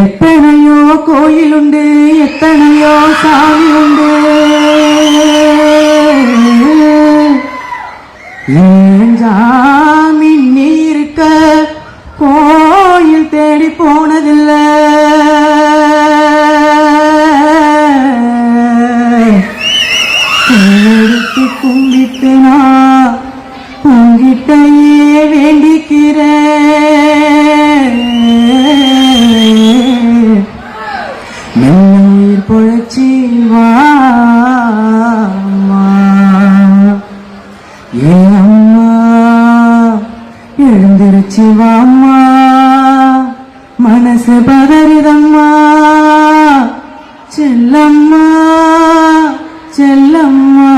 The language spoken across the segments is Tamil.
எத்தனையோ கோயில் உண்டு எத்தனையோ சாமி உண்டு சாமி நீருக்க கோயில் தேடி போனதில்லை. கும்பிட்டு நான் உங்கிட்டையே வேண்டிக்கிறேன். ஏ எழுந்திருச்சு வாம்மா மனசு பதறிதம்மா. செல்லம்மா செல்லம்மா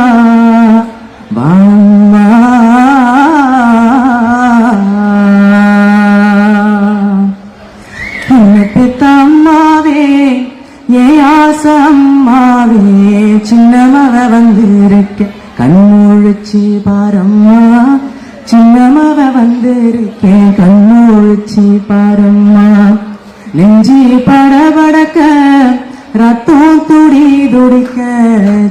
வாம்மா. உன்னை பெத்த ஏ ஆசம்மாவே சின்னமாக வந்திருக்க வந்திருக்க ஒழிச்சு பாரம்மா. சின்னமாக வந்திருக்கேன் கண்ணு ஒழிச்சு பாரம்மா. நெஞ்சி படபடக்க ரத்தம் துடி துடிக்க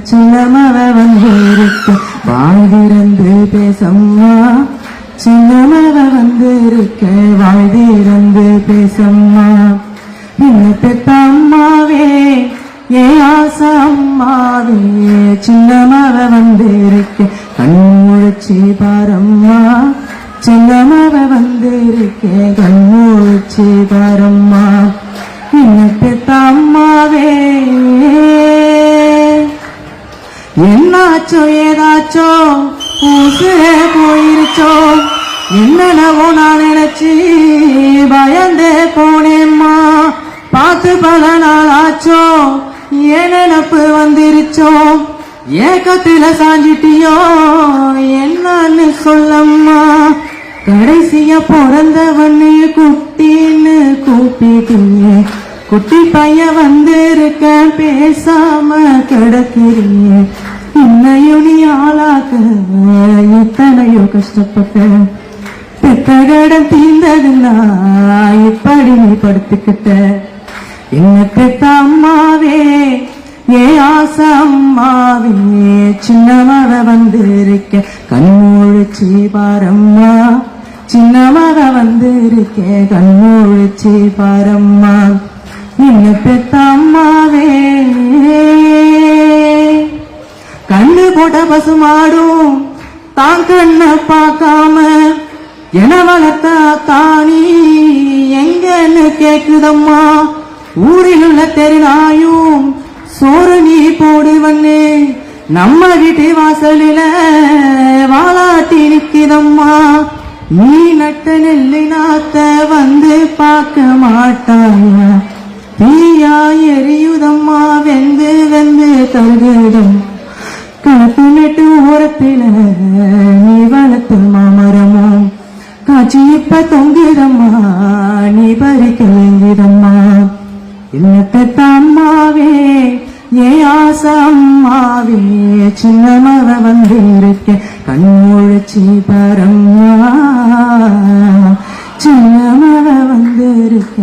சின்னமவ வந்திருக்க. வாழ்விறந்து பேசம்மா. சின்னமவ வந்திருக்க வாழ்விறந்து பேசம்மா. என்ன பெத்த அம்மாவே ஏ ஆசை அம்மாவே சின்னமவ வந்திருக்க. கண்முழிச்சு பாரம்மா சின்னமவ வந்திருக்கேன் கண்முழிச்சு பாரம்மா. என்ன பெத்த என்னாச்சோ ஏதாச்சோ ஊசே போயிருச்சோ என்னென்னவோ நான் நினைச்சி பய ஏக்கத்தில சாஞ்சிட்டியோ? என்னன்னு சொல்லம்மா. கடைசியா பிறந்தவன்னு குட்டின்னு கூப்பிட்டீங்க குட்டி பையன் வந்திருக்க பேசாம கிடக்கிறீங்க. இன்னையும் நீ ஆளாக்க இத்தனையோ கஷ்டப்பட்ட பெத்த தீர்ந்ததுன்னா இப்படி நீ படுத்துக்கிட்ட. என்ன பெத்த ஏ ஆசம்மாவின் அம்மாவே சின்னமவ வந்திருக்க. கண்மூழிச்சி பாரம்மா. சின்னமவ வந்திருக்க. கண்மூழிச்சி பாரம்மா. நீங்க பெத்த அம்மாவே கண்ணு கூட பசுமாடும். தான் கண்ண பார்க்காம. என வளர்த்த தானி. எங்கன்னு கேக்குதம்மா. ஊரில் உள்ள தெருநாயும் சோறு நீ போடு போடுவன்னு நம்ம வீட்டு வாசலில வாலாட்டி நிக்குதம்மா. நீ நட்ட நெல்லு நாத்த வந்து பார்க்க மாட்டாயா தீயா எரியுதம்மா வெந்து வெந்து தருகுதம் கணக்கு நட்டு ஓரத்தில நீ வளர்த்த மாமரமும். காட்சி இப்ப தொங்குதம்மா நீ பறிக்கலைங்குதம்மா இன்னத்தை அம்மாவே ஏ ஆசை அம்மாவே சின்ன மக வந்திருக்க கண்முழிச்சி பரம்மா சின்ன மக வந்திருக்க